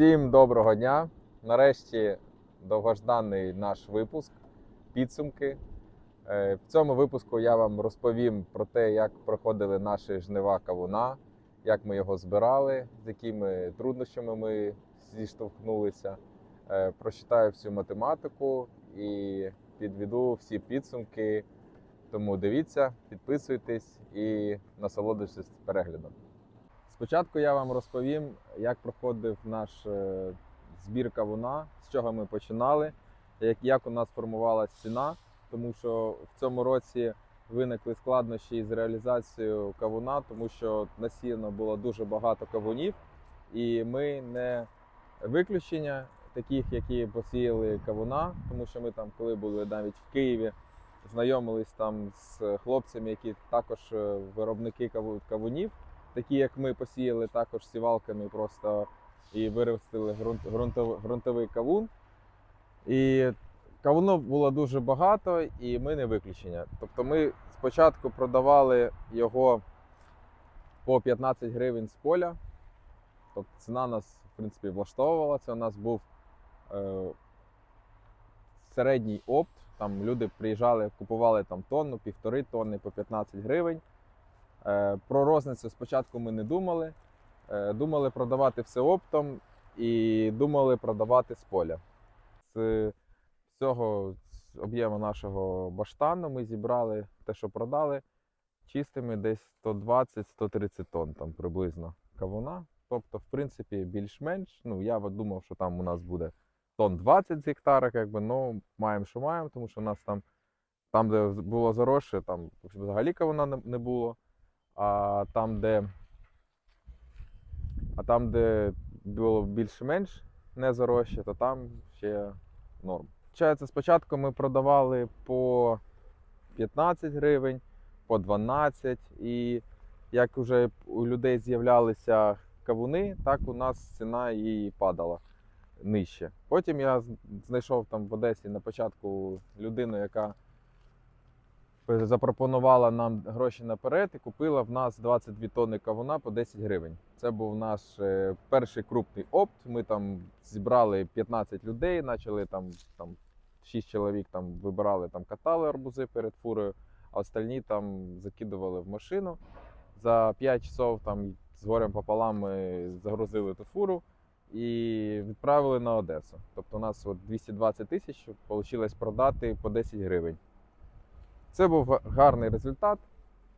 Всім доброго дня! Нарешті довгожданий наш випуск, підсумки. Е, В цьому випуску я вам розповім про те, як проходили наші жнива кавуна, як ми його збирали, з якими труднощами ми зіштовхнулися. Е, Прочитаю всю математику і підведу всі підсумки. Тому дивіться, підписуйтесь і насолоджуйтесь переглядом. Спочатку я вам розповім, як проходив наш е, збір кавуна, з чого ми починали, як, у нас формувалася ціна, тому що в цьому році виникли складнощі з реалізацією кавуна, тому що насіяно було дуже багато кавунів, і ми не виключення таких, які посіяли кавуна, тому що ми там, коли були навіть в Києві, знайомились там з хлопцями, які також е, виробники каву- кавунів такі як ми посіяли також сівалками просто і виростили ґрунт, ґрунтовий, ґрунтовий кавун. І кавуну було дуже багато, і ми не виключення. Тобто ми спочатку продавали його по 15 гривень з поля. Тобто ціна нас, в принципі, влаштовувала. Це у нас був е, середній опт. Там люди приїжджали, купували там тонну, півтори тонни по 15 гривень. Е, Про розницю спочатку ми не думали. Е, Думали продавати все оптом і думали продавати з поля. З всього з об'єму нашого баштану ми зібрали те, що продали, чистими десь 120-130 тонн там приблизно кавуна. Тобто, в принципі, більш-менш. Ну, я думав, що там у нас буде тонн 20 з гектара, якби, ну, маємо, що маємо, тому що у нас там, там де було заросше, там взагалі кавуна не було. А там, де, а там, де було більш-менш не заросше, то там ще норм. Получається, спочатку ми продавали по 15 гривень, по 12, і як вже у людей з'являлися кавуни, так у нас ціна і падала нижче. Потім я знайшов там в Одесі на початку людину, яка запропонувала нам гроші наперед і купила в нас 22 тонни кавуна по 10 гривень. Це був наш е, перший крупний опт. Ми там зібрали 15 людей, почали там, там 6 чоловік там вибирали, там катали арбузи перед фурою, а остальні там закидували в машину. За 5 часов там з горем пополам ми загрузили ту фуру і відправили на Одесу. Тобто у нас от 220 тисяч вийшло продати по 10 гривень. Це був гарний результат.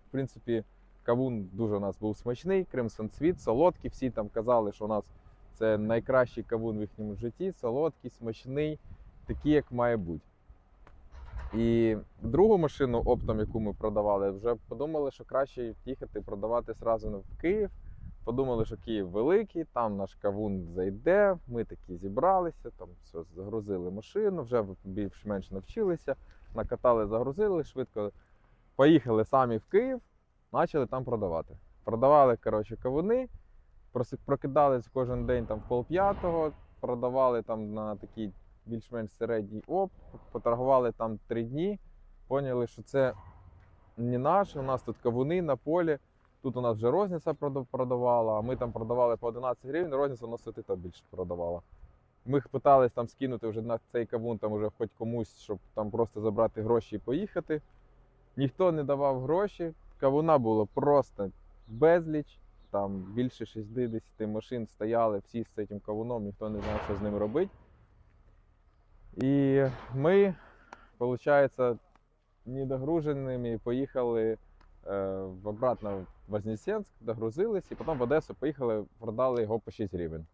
В принципі, кавун дуже у нас був смачний, Crimson Sweet, солодкий. Всі там казали, що у нас це найкращий кавун в їхньому житті, солодкий, смачний, такий, як має бути. І другу машину оптом, яку ми продавали, вже подумали, що краще їхати продавати зразу в Київ. Подумали, що Київ великий, там наш кавун зайде. Ми такі зібралися, там все загрузили машину, вже більш-менш навчилися накатали, загрузили швидко. Поїхали самі в Київ, почали там продавати. Продавали коротше, кавуни, прокидались кожен день там в полп'ятого, продавали там на такий більш-менш середній оп, поторгували там три дні, поняли, що це не наше, у нас тут кавуни на полі. Тут у нас вже розниця продавала, а ми там продавали по 11 гривень, розниця у нас то більше продавала. Ми питались там скинути вже на цей кавун, там вже хоч комусь, щоб там просто забрати гроші і поїхати. Ніхто не давав гроші. Кавуна було просто безліч. Там більше 60 машин стояли всі з цим кавуном, ніхто не знав, що з ним робити. І ми, виходить, недогруженими поїхали е, обратно в Вознесенськ, догрузились, і потім в Одесу поїхали, продали його по 6 гривень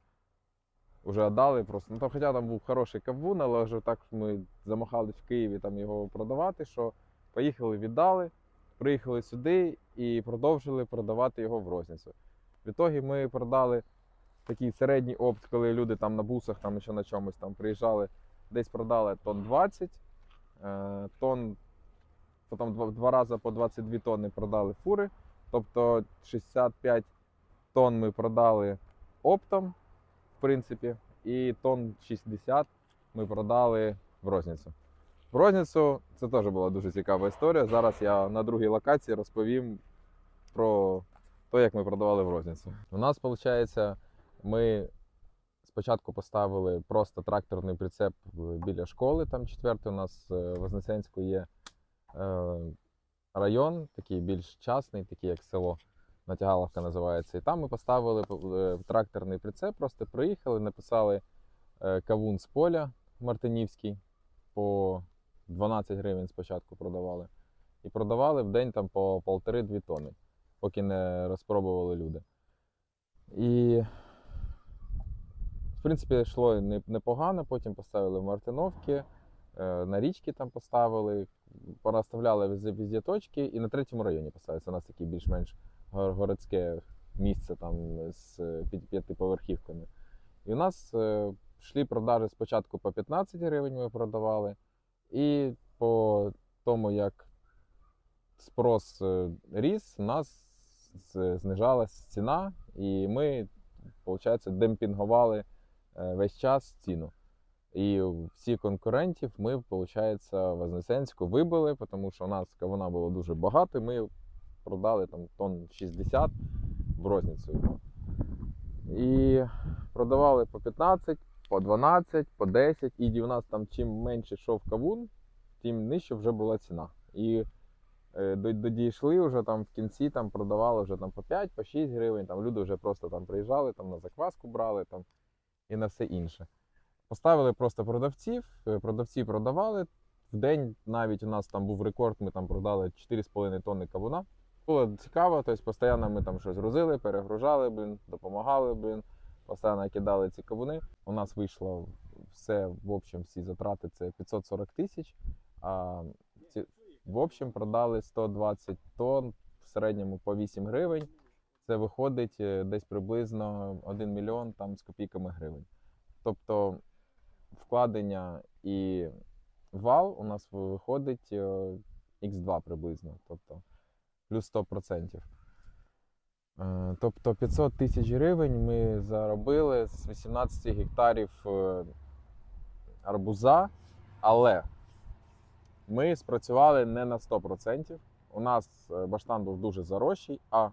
вже віддали просто. Ну там, хоча там був хороший кавун, але вже так ми замахались в Києві там його продавати, що поїхали, віддали, приїхали сюди і продовжили продавати його в розницю. В ітогі ми продали такий середній опт, коли люди там на бусах там ще на чомусь там приїжджали, десь продали тонн 20, е, тонн, потім два, два рази по 22 тонни продали фури, тобто 65 тонн ми продали оптом в принципі, і тонн 60 ми продали в розницю. В розницю це теж була дуже цікава історія. Зараз я на другій локації розповім про те, як ми продавали в розницю. У нас, виходить, ми спочатку поставили просто тракторний прицеп біля школи, там четвертий у нас е, в Вознесенську є е, район, такий більш частний, такий як село. Натягаловка називається. І там ми поставили е, тракторний прицеп, просто приїхали, написали е, кавун з поля Мартинівський по 12 гривень спочатку продавали. І продавали в день там по полтори-дві тони, поки не розпробували люди. І в принципі йшло непогано, потім поставили Мартиновки, е, на річки там поставили, пороставляли везде, везде точки, і на третьому районі поставили. Це у нас таке більш-менш городське місце там з п'ятиповерхівками. І у нас е, йшли продажі спочатку по 15 гривень ми продавали, і по тому, як спрос е, ріс, у нас знижалась ціна, і ми, виходить, демпінгували е, весь час ціну. І всі конкурентів ми, виходить, Вознесенську вибили, тому що у нас кавуна було дуже багато, ми продали там тонн 60 в розницю. І продавали по 15, по 12, по 10. І у нас там чим менше йшов кавун, тим нижче вже була ціна. І е, додійшли вже там в кінці, там продавали вже там по 5, по 6 гривень. Там люди вже просто там приїжджали, там на закваску брали там, і на все інше. Поставили просто продавців, е, продавці продавали. В день навіть у нас там був рекорд, ми там продали 4,5 тонни кавуна. Було цікаво, тобто постійно ми там щось грузили, перегружали, блін, допомагали, блін, постійно кидали ці кавуни. У нас вийшло все, в общем, всі затрати це 540 тисяч. А ці, в общем продали 120 тонн, в середньому по 8 гривень. Це виходить е, десь приблизно 1 мільйон там з копійками гривень. Тобто вкладення і вал у нас виходить X2 приблизно, тобто плюс 100%. Е, Тобто 500 тисяч гривень ми заробили з 18 гектарів е, арбуза, але ми спрацювали не на 100%. У нас е, баштан був дуже зарощий, а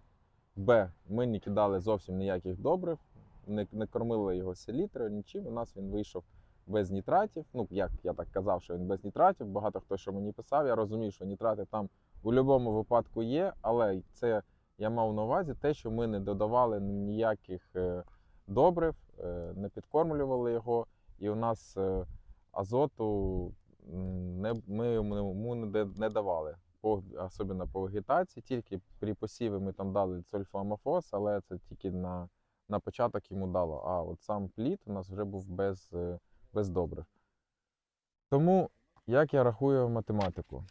Б. Ми не кидали зовсім ніяких добрив, не, не кормили його селітрою, нічим. У нас він вийшов без нітратів. Ну, як я так казав, що він без нітратів. Багато хто що мені писав. Я розумію, що нітрати там у будь-якому випадку є, але це я мав на увазі те, що ми не додавали ніяких е, добрив, е, не підкормлювали його, і у нас е, азоту не, ми йому не, давали. По, особливо по вегетації, тільки при посіві ми там дали сульфоамофос, але це тільки на, на початок йому дало. А от сам плід у нас вже був без, без добрив. Тому як я рахую математику?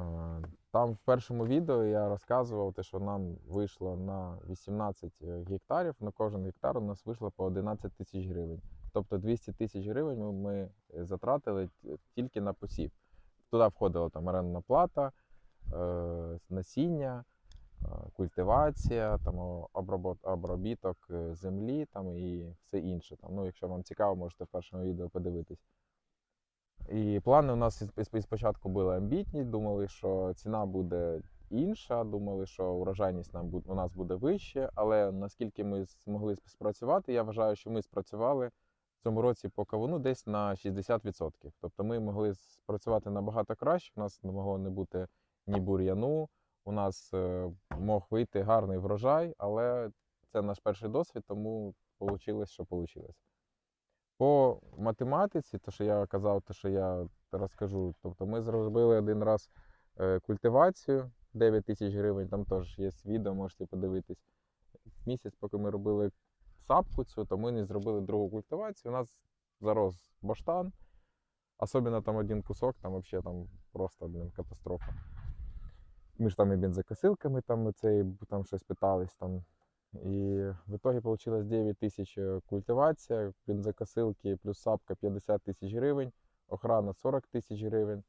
Е, Там в першому відео я розказував, те, що нам вийшло на 18 гектарів. На кожен гектар у нас вийшло по 11 тисяч гривень. Тобто 200 тисяч гривень ми, затратили тільки на посів. Туди входила там орендна плата, е, насіння, е, культивація, там обробіток е, землі там, і все інше. Там, ну, якщо вам цікаво, можете в першому відео подивитись. І плани у нас спочатку були амбітні, думали, що ціна буде інша, думали, що урожайність нам у нас буде вище, але наскільки ми змогли спрацювати, я вважаю, що ми спрацювали в цьому році по кавуну десь на 60%. Тобто ми могли спрацювати набагато краще, у нас не могло не бути ні бур'яну, у нас е, мог вийти гарний врожай, але це наш перший досвід, тому вийшло, що вийшло. По математиці, то що я казав, то що я розкажу. Тобто ми зробили один раз е, культивацію 9 тисяч гривень, там теж є відео, можете подивитись. Місяць, поки ми робили сапку цю, то ми не зробили другу культивацію. У нас зарос баштан. Особливо там один кусок, там взагалі там просто блін, катастрофа. Ми ж там і бензокосилками там, цей, там щось питались. Там. І в итоге вийшло 9 тисяч е, культивація, бензокосилки плюс сапка 50 тисяч гривень, охрана 40 тисяч гривень,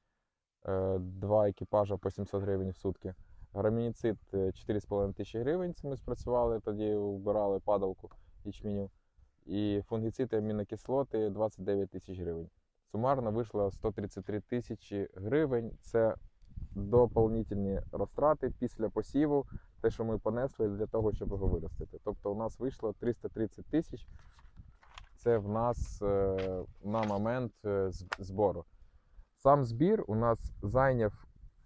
е, два екіпажа по 700 гривень в сутки. Грамініцид е, 4,5 тисячі гривень, це ми спрацювали, тоді вбирали падалку ячменю. І фунгіцид і амінокислоти 29 тисяч гривень. Сумарно вийшло 133 тисячі гривень. Це доповнительні розтрати після посіву, те, що ми понесли для того, щоб його виростити. Тобто у нас вийшло 330 тисяч. це в нас е, на момент е, збору. Сам збір у нас зайняв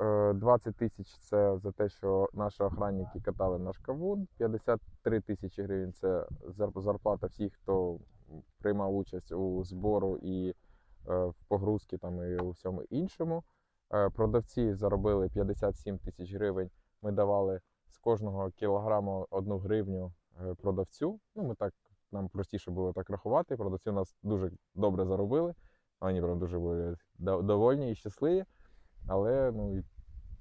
е, 20 тисяч це за те, що наші охранники катали наш кавун. 53 тисячі гривень це зарплата всіх, хто приймав участь у збору і е, в погрузці там і у всьому іншому. Е, Продавці заробили 57 тисяч гривень. Ми давали з кожного кілограму одну гривню е, продавцю. Ну, ми так, нам простіше було так рахувати. Продавці у нас дуже добре заробили. Вони прям дуже були довольні і щасливі. Але ну,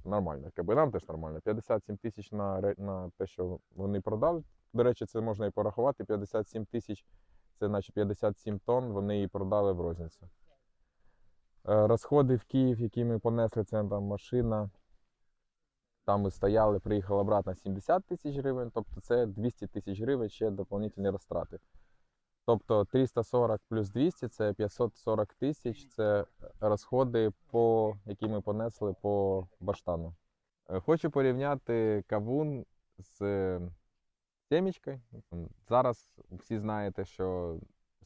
нормально. Якби нам теж нормально. 57 тисяч на, на те, що вони продали. До речі, це можна і порахувати. 57 тисяч це наче 57 тонн, вони і продали в розницю. Е, Розходи в Київ, які ми понесли, це там машина. Там ми стояли, приїхали обратно 70 тисяч гривень, тобто це 200 тисяч гривень ще доповнительні розтрати. Тобто 340 плюс 200 це 540 тисяч, це розходи, по, які ми понесли по баштану. Е, Хочу порівняти кавун з сімечкою. Зараз всі знаєте, що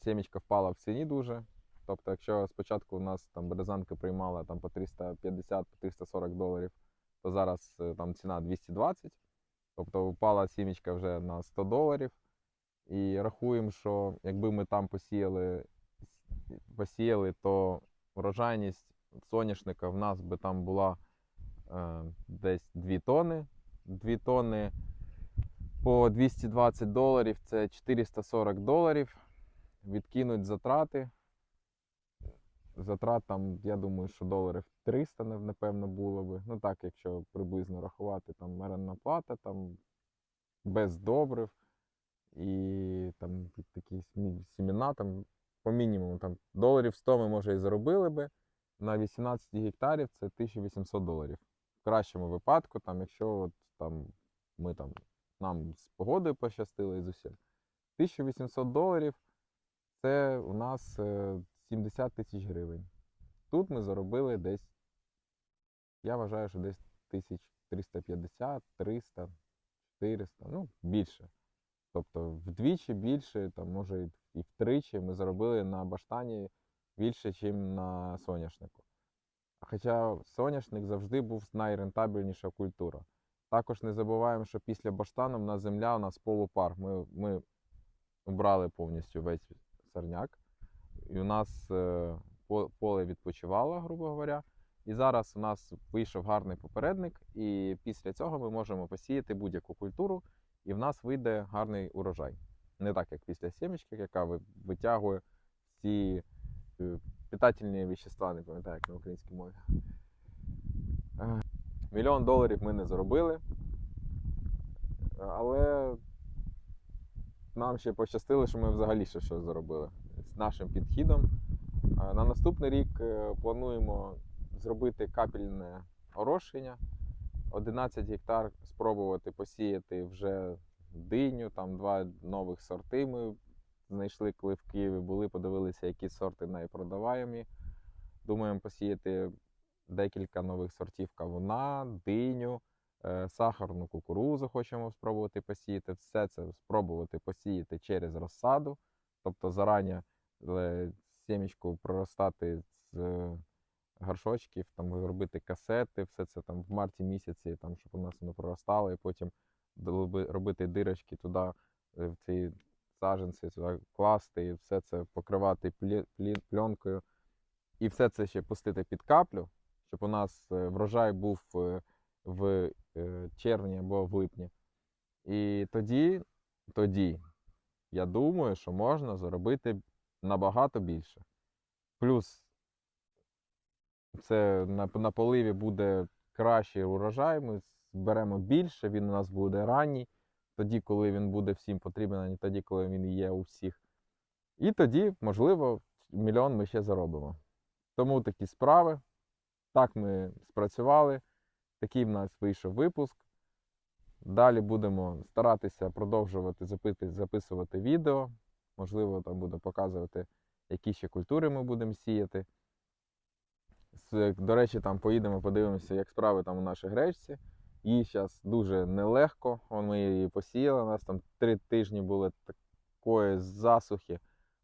сімечка впала в ціні дуже. Тобто, якщо спочатку у нас там березанка приймала там по 350-340 доларів, то зараз е, там ціна 220. Тобто впала сімечка вже на 100 доларів. І рахуємо, що якби ми там посіяли, посіяли то врожайність соняшника в нас би там була е, десь 2 тони. 2 тони по 220 доларів це 440 доларів. Відкинуть затрати. Затрат там, я думаю, що доларів 300, напевно, було би. Ну так, якщо приблизно рахувати, там орендна плата, там без добрив і там такі сімена, там по мінімуму там, доларів 100 ми може і заробили би. На 18 гектарів це 1800 доларів. В кращому випадку, там, якщо от, там, ми там, нам з погодою пощастило і з усім. 1800 доларів це у нас е, 70 тисяч гривень. Тут ми заробили десь, я вважаю, що десь 1350, 300, 400, ну більше. Тобто вдвічі більше, там, може і- втричі ми заробили на баштані більше, ніж на соняшнику. Хоча соняшник завжди був найрентабельніша культура. Також не забуваємо, що після баштану в нас земля у нас полупар. Ми, ми убрали повністю весь сорняк. І у нас е, поле відпочивало, грубо говоря. І зараз у нас вийшов гарний попередник, і після цього ми можемо посіяти будь-яку культуру, і в нас вийде гарний урожай. Не так, як після сімечки, яка витягує всі е, питательні вещества, не пам'ятаю, як на українській мові. Е, Мільйон доларів ми не заробили. Але нам ще пощастило, що ми взагалі ще щось заробили нашим підхідом. На наступний рік е, плануємо зробити капельне орошення. 11 гектар спробувати посіяти вже диню, там два нових сорти ми знайшли, коли в Києві були, подивилися, які сорти найпродаваємі. Думаємо посіяти декілька нових сортів кавуна, диню, е, сахарну кукурузу хочемо спробувати посіяти. Все це спробувати посіяти через розсаду, тобто зарані е, сімечку проростати з е, горшочків, там робити касети, все це там в марті місяці, там, щоб у нас воно проростало, і потім робити дирочки туди, е, в ці саджанці, сюди класти, і все це покривати пленкою. І все це ще пустити під каплю, щоб у нас врожай був в червні або в липні. І тоді, тоді, я думаю, що можна заробити набагато більше. Плюс це на, на поливі буде кращий урожай, ми зберемо більше, він у нас буде ранній, тоді, коли він буде всім потрібен, а не тоді, коли він є у всіх. І тоді, можливо, мільйон ми ще заробимо. Тому такі справи. Так ми спрацювали. Такий в нас вийшов випуск. Далі будемо старатися продовжувати записувати відео. Можливо, там буду показувати, які ще культури ми будемо сіяти. До речі, там поїдемо, подивимося, як справи там у нашій гречці. Їй зараз дуже нелегко. Ми її посіяли. У нас там три тижні були такої засухи.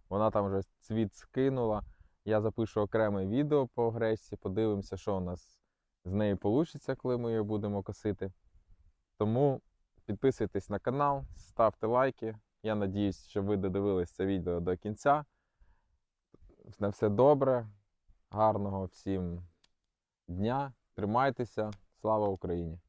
Вона там вже цвіт скинула. Я запишу окреме відео по гречці, подивимося, що у нас з нею вийде, коли ми її будемо косити. Тому підписуйтесь на канал, ставте лайки. Я надіюсь, що ви додивились це відео до кінця. На все добре, гарного всім дня. Тримайтеся. Слава Україні!